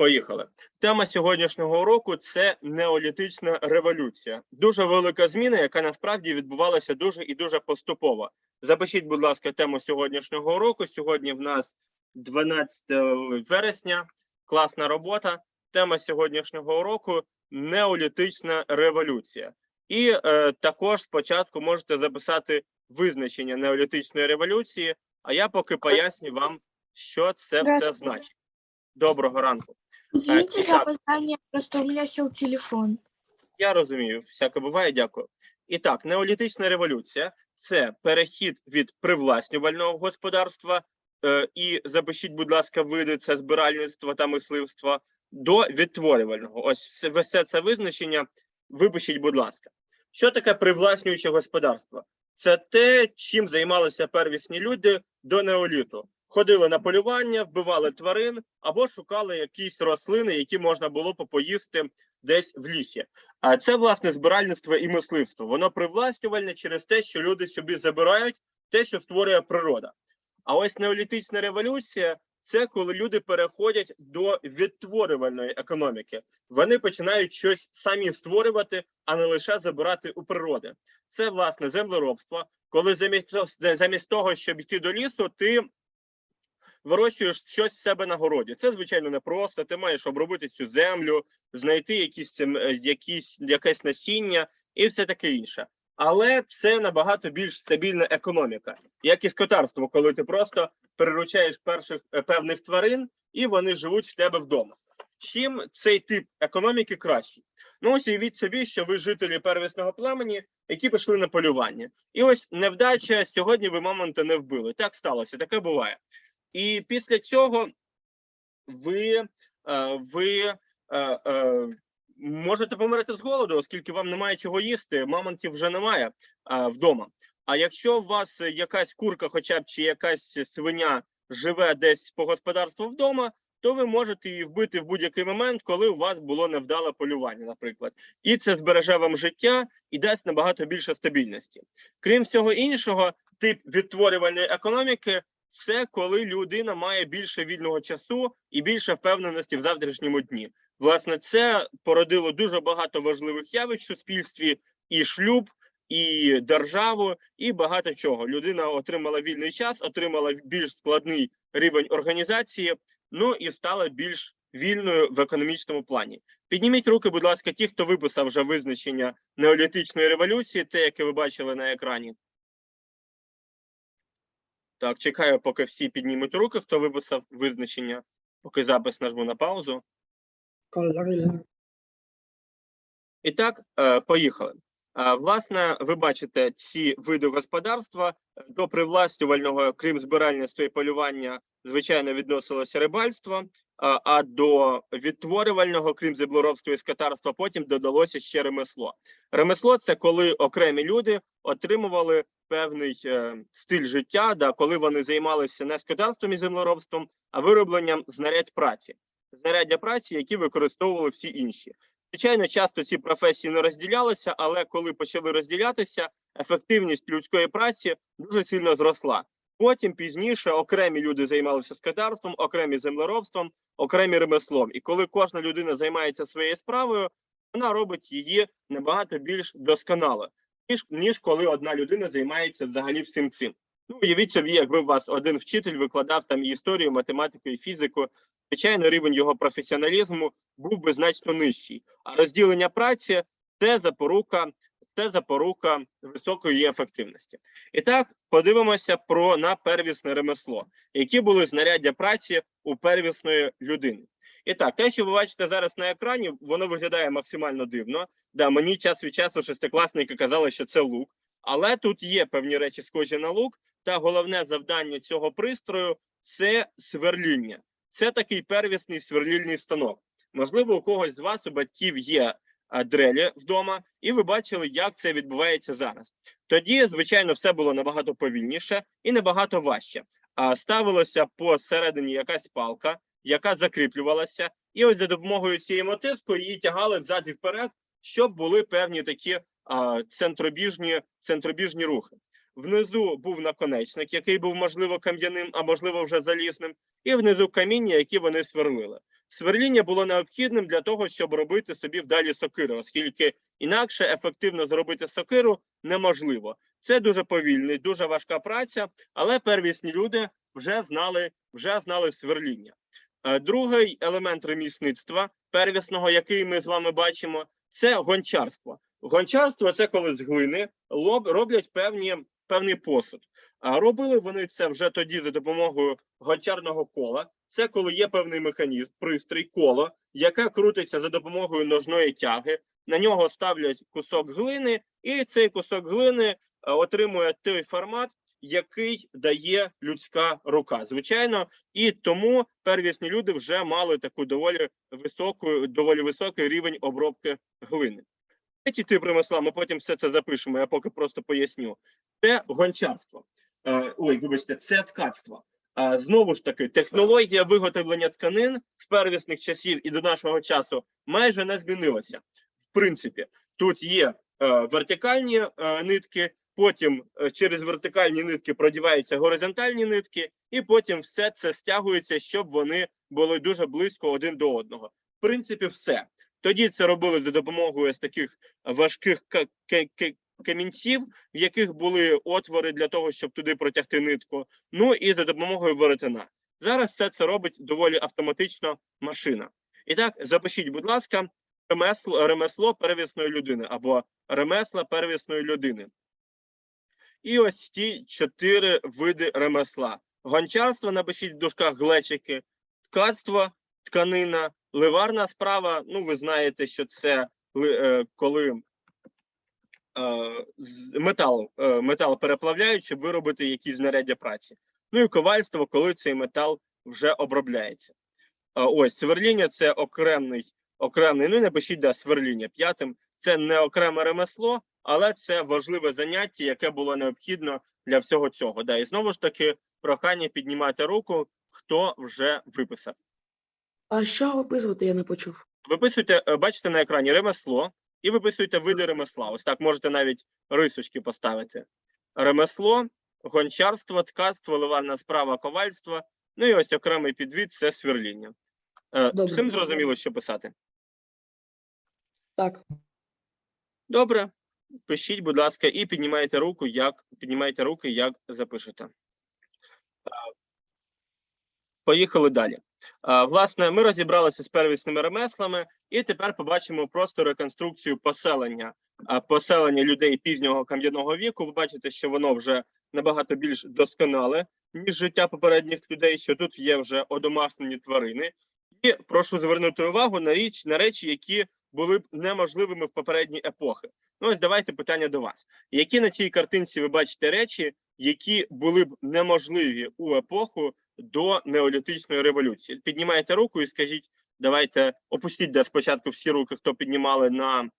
Поїхали. Тема сьогоднішнього уроку це неолітична революція. Дуже велика зміна, яка насправді відбувалася дуже і дуже поступово. Запишіть, будь ласка, тему сьогоднішнього уроку. Сьогодні в нас 12 вересня. Класна робота. Тема сьогоднішнього уроку неолітична революція. І е, також спочатку можете записати визначення неолітичної революції. А я поки поясню вам, що це все значить. Доброго ранку. Извините за опоздание, просто у меня сел телефон. Я розумію, всяке буває, дякую. І так, неолітична революція це перехід від привласнювального господарства е, і запишіть, будь ласка, види це збиральництво та мисливство до відтворювального. Ось все, все це визначення. Випишіть, будь ласка. Що таке привласнююче господарство? Це те, чим займалися первісні люди до неоліту. Ходили на полювання, вбивали тварин або шукали якісь рослини, які можна було попоїсти десь в лісі. А це власне збиральництво і мисливство. Воно привласнювальне через те, що люди собі забирають те, що створює природа. А ось неолітична революція це коли люди переходять до відтворювальної економіки. Вони починають щось самі створювати, а не лише забирати у природи. Це власне землеробство, коли замість, замість того, щоб йти до лісу, ти вирощуєш щось в себе на городі. Це звичайно непросто. Ти маєш обробити цю землю, знайти якісь, е, якісь якесь насіння і все таке інше. Але це набагато більш стабільна економіка, як і скотарство, коли ти просто приручаєш перших е, певних тварин, і вони живуть в тебе вдома. Чим цей тип економіки кращий? Ну ось уявіть собі, що ви жителі первісного племені, які пішли на полювання, і ось невдача сьогодні ви мамонта не вбили. Так сталося, таке буває. І після цього ви, е, ви е, е, можете померти з голоду, оскільки вам немає чого їсти, мамонтів вже немає вдома. А якщо у вас якась курка, хоча б чи якась свиня живе десь по господарству вдома, то ви можете її вбити в будь-який момент, коли у вас було невдале полювання, наприклад, і це збереже вам життя і дасть набагато більше стабільності. Крім всього іншого, тип відтворювальної економіки це коли людина має більше вільного часу і більше впевненості в завтрашньому дні. Власне, це породило дуже багато важливих явищ в суспільстві: і шлюб, і державу, і багато чого. Людина отримала вільний час, отримала більш складний рівень організації, ну і стала більш вільною в економічному плані. Підніміть руки, будь ласка, ті, хто виписав вже визначення неолітичної революції, те, яке ви бачили на екрані. Так, чекаю, поки всі піднімуть руки, хто виписав визначення, поки запис нажму на паузу. І так, е, поїхали. Е, Власне, ви бачите ці види господарства Е, до привласнювального, крім збиральництва і полювання, звичайно, відносилося рибальство, а- а до відтворювального, крім землеробства і скотарства, потім додалося ще ремесло. Ремесло це коли окремі люди отримували певний е, стиль життя, да, коли вони займалися не скотарством і землеробством, а виробленням знарядь праці, знаряддя праці, які використовували всі інші. Звичайно, часто ці професії не розділялися, але коли почали розділятися, ефективність людської праці дуже сильно зросла. Потім пізніше окремі люди займалися скотарством, окремі землеробством, окремі ремеслом. І коли кожна людина займається своєю справою, вона робить її набагато більш досконало, ніж ніж коли одна людина займається взагалі всім цим. Ну, уявіть собі, якби у вас один вчитель викладав там і історію, математику і фізику. Звичайно, рівень його професіоналізму був би значно нижчий. А розділення праці це запорука, це запорука високої ефективності. І так подивимося про на первісне ремесло, які були знаряддя праці у первісної людини. І так, те, що ви бачите зараз на екрані, воно виглядає максимально дивно. Да, мені час від часу шестикласники казали, що це лук, але тут є певні речі, схожі на лук. Та головне завдання цього пристрою це сверління. Це такий первісний сверлільний станок. Можливо, у когось з вас у батьків є дрелі вдома, і ви бачили, як це відбувається зараз. Тоді, звичайно, все було набагато повільніше і набагато важче. А ставилася посередині якась палка, яка закріплювалася, і ось за допомогою цієї мотузки її тягали взад і вперед, щоб були певні такі а, центробіжні, центробіжні рухи. Внизу був наконечник, який був можливо кам'яним, а можливо вже залізним, і внизу каміння, які вони сверлили. Сверління було необхідним для того, щоб робити собі вдалі сокири, оскільки інакше ефективно зробити сокиру неможливо. Це дуже повільний, дуже важка праця, але первісні люди вже знали, вже знали сверління. Е, Другий елемент ремісництва первісного, який ми з вами бачимо, це гончарство. Гончарство це коли з глини роблять певні, певний посуд. А робили вони це вже тоді за допомогою гончарного кола. Це коли є певний механізм, пристрій, коло, яке крутиться за допомогою ножної тяги. На нього ставлять кусок глини, і цей кусок глини е, отримує той формат, який дає людська рука. Звичайно, і тому первісні люди вже мали таку доволі високу, доволі високий рівень обробки глини. Третій тип ремесла, ми потім все це запишемо, я поки просто поясню. Це гончарство. Е, ой, вибачте, це ткацтво. А знову ж таки, технологія виготовлення тканин з первісних часів і до нашого часу майже не змінилася. В принципі, тут є е, вертикальні е, нитки, потім е, через вертикальні нитки продіваються горизонтальні нитки, і потім все це стягується, щоб вони були дуже близько один до одного. В принципі, все. Тоді це робили за допомогою ось таких важких ка- ка- ка- камінців, в яких були отвори для того, щоб туди протягти нитку. Ну і за допомогою веретена. Зараз все це робить доволі автоматично машина. І так, запишіть, будь ласка, ремесло, ремесло первісної людини або ремесла первісної людини. І ось ті чотири види ремесла: гончарство, напишіть в дужках глечики, ткацтво, тканина, ливарна справа. Ну, ви знаєте, що це е, коли е, метал, е, метал переплавляють, щоб виробити якісь знаряддя праці. Ну і ковальство, коли цей метал вже обробляється. Ось сверління це окремий, окремий. Ну, напишіть да, сверління п'ятим. Це не окреме ремесло, але це важливе заняття, яке було необхідно для всього цього. Да, і знову ж таки, прохання піднімати руку, хто вже виписав. А що виписувати, я не почув. Виписуйте, е, бачите на екрані ремесло і виписуйте види ремесла. Ось так можете навіть рисочки поставити. Ремесло, гончарство, ткацтво, ливарна справа, ковальство. Ну і ось окремий підвід це сверління. Е, Добре. Всім зрозуміло, що писати. Так, Добре, пишіть, будь ласка, і піднімайте руку, як піднімайте руки, як запишете. Поїхали далі. Власне, ми розібралися з первісними ремеслами, і тепер побачимо просто реконструкцію поселення. Поселення людей пізнього кам'яного віку. Ви бачите, що воно вже набагато більш досконале, ніж життя попередніх людей, що тут є вже одомашнені тварини. І прошу звернути увагу на річ на речі, які були б неможливими в попередні епохи. Ну, ось давайте питання до вас. Які на цій картинці ви бачите речі, які були б неможливі у епоху до неолітичної революції? Піднімайте руку і скажіть, давайте опустіть де спочатку всі руки, хто піднімали на,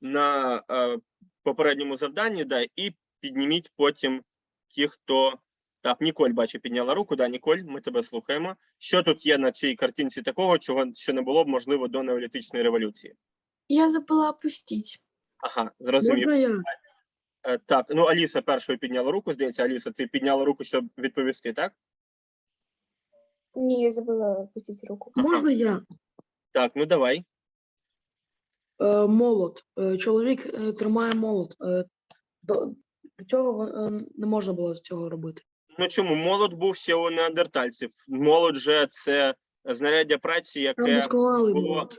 на е, попередньому завданні, да, і підніміть потім ті, хто. Так, Ніколь бачу, підняла руку. Да, Ніколь, ми тебе слухаємо. Що тут є на цій картинці такого, чого що не було б можливо до неолітичної революції? Я забыла опустить. Ага, зрозумів. можна я? Е, Так, ну Аліса першою підняла руку. Здається, Аліса, ти підняла руку, щоб відповісти, так? Ні, я забула пустити руку. Можна я? Так, ну давай. Е, молот. Е, чоловік е, тримає молот. Е, до, до цього е, не можна було цього робити. Ну чому молот був ще у неандертальців? Молот же це знаряддя праці, яке досконалий було- молот.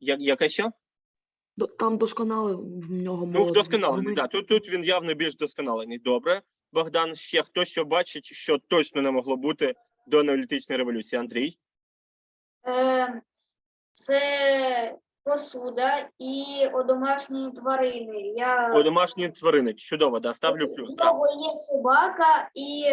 як, яке що? До- Там досконалий в нього молот. Ну, вдосконалений. Вони- Да, тут, тут він явно більш досконалений. Добре. Богдан, ще хто що бачить, що точно не могло бути до неолітичної революції? Андрій? Е, це посуда і одомашні тварини. Я О, домашні тварини. Чудово, да, ставлю плюс. У Так. нього є собака, і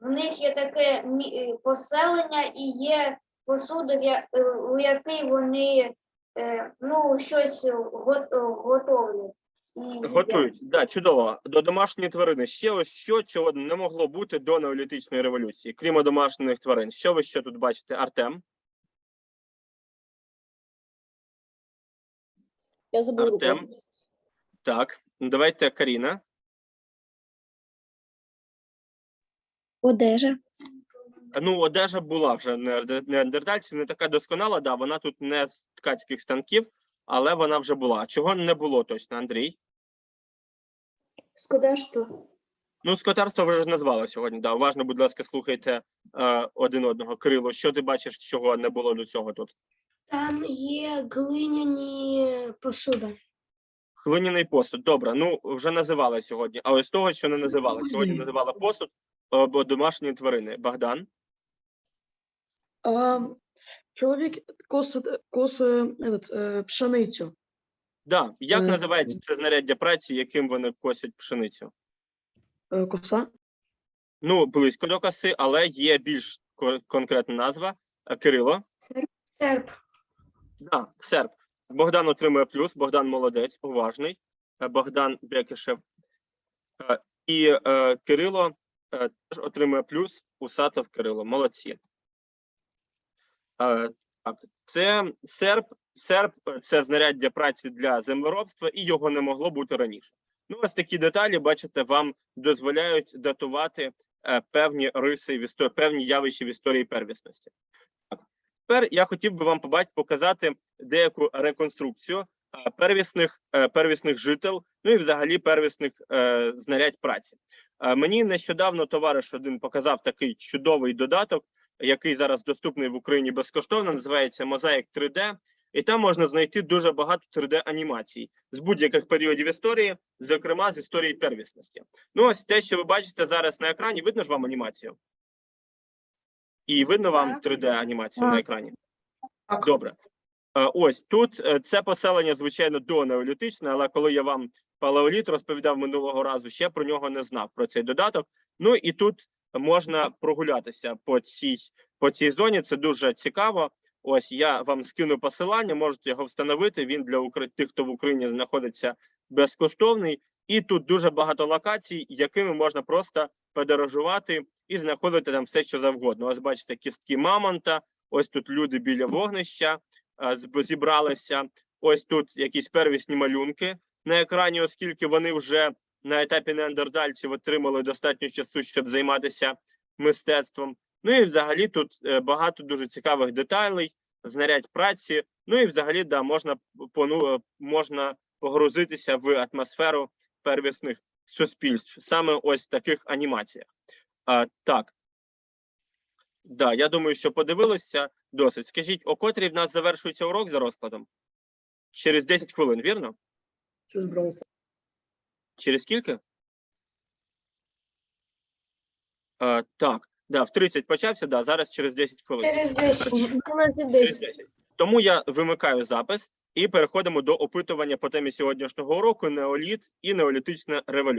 в них є таке мі- е, поселення, і є посуда, в я- е, у якій вони е, ну, щось го- е, готовлять. І їдять. Готують, да, чудово. До домашньої тварини. Ще ось що, чого не могло бути до неолітичної революції, крім домашніх тварин. Що ви ще тут бачите? Артем? Я забув руку. Артем? Так. Ну, Давайте Каріна. Одежа, Ну, одежа була вже неандер- неандертальців, не така досконала, да, вона тут не з ткацьких станків, але вона вже була. Чого не було точно, Андрій? Скодарство. Ну, скотарство ви вже назвали сьогодні. Да. Уважно, будь ласка, слухайте е, один одного. Кирило, що ти бачиш, чого не було до цього тут? Там є глиняні посуда. Глиняний посуд. Добре, ну вже називали сьогодні. А ось того, що не називали. Сьогодні називала посуд або домашні тварини. Богдан. Е, чоловік косить, косить этот, е, пшеницю. Да. Як Е, називається це знаряддя праці, яким вони косять пшеницю? Е, коса. Ну, близько до коси, але є більш ко- конкретна назва. Е, Кирило. Серп. Да, серп. Богдан отримує плюс. Богдан молодець, уважний. Е, Богдан Бекішев. Е, І е, Кирило е, теж отримує плюс. Усатов Кирило. Молодці. Е, Так, це серп. Серп е, це знаряддя праці для землеробства, і його не могло бути раніше. Ну, ось такі деталі, бачите, вам дозволяють датувати е, певні риси в історії, певні явища в історії первісності. Тепер я хотів би вам показати деяку реконструкцію е, первісних, е, первісних жител, ну і взагалі первісних е, знарядь праці. Е, мені нещодавно товариш один показав такий чудовий додаток, який зараз доступний в Україні безкоштовно, називається Мозаїк 3D. І там можна знайти дуже багато 3D-анімацій з будь-яких періодів історії, зокрема з історії первісності. Ну, ось те, що ви бачите зараз на екрані, видно ж вам анімацію? І видно вам 3D-анімацію на Так. екрані? Добре. Е, Ось тут е, це поселення, звичайно, донеолітичне, але коли я вам палеоліт розповідав минулого разу, ще про нього не знав про цей додаток. Ну і тут можна прогулятися по цій по цій зоні. Це дуже цікаво. Ось я вам скину посилання, можете його встановити. Він для Укра- тих, хто в Україні знаходиться безкоштовний. І тут дуже багато локацій, якими можна просто подорожувати і знаходити там все, що завгодно. Ось бачите, кістки мамонта. Ось тут люди біля вогнища зібралися. Ось тут якісь первісні малюнки на екрані, оскільки вони вже на етапі неандертальців отримали достатньо часу, щоб займатися мистецтвом. Ну і взагалі тут е, багато дуже цікавих деталей, знарядь праці. Ну і взагалі, да, можна пону, е, можна погрузитися в атмосферу первісних суспільств, саме ось в таких анімаціях. А, так. Да, я думаю, що подивилися досить. Скажіть, о котрій в нас завершується урок за розкладом? Через 10 хвилин, вірно? Це збралося. Через скільки? А, так, да, в 30 почався, да, зараз через 10 хвилин. Через 10. 12 Через 10. Тому я вимикаю запис і переходимо до опитування по темі сьогоднішнього уроку неоліт і неолітична революція.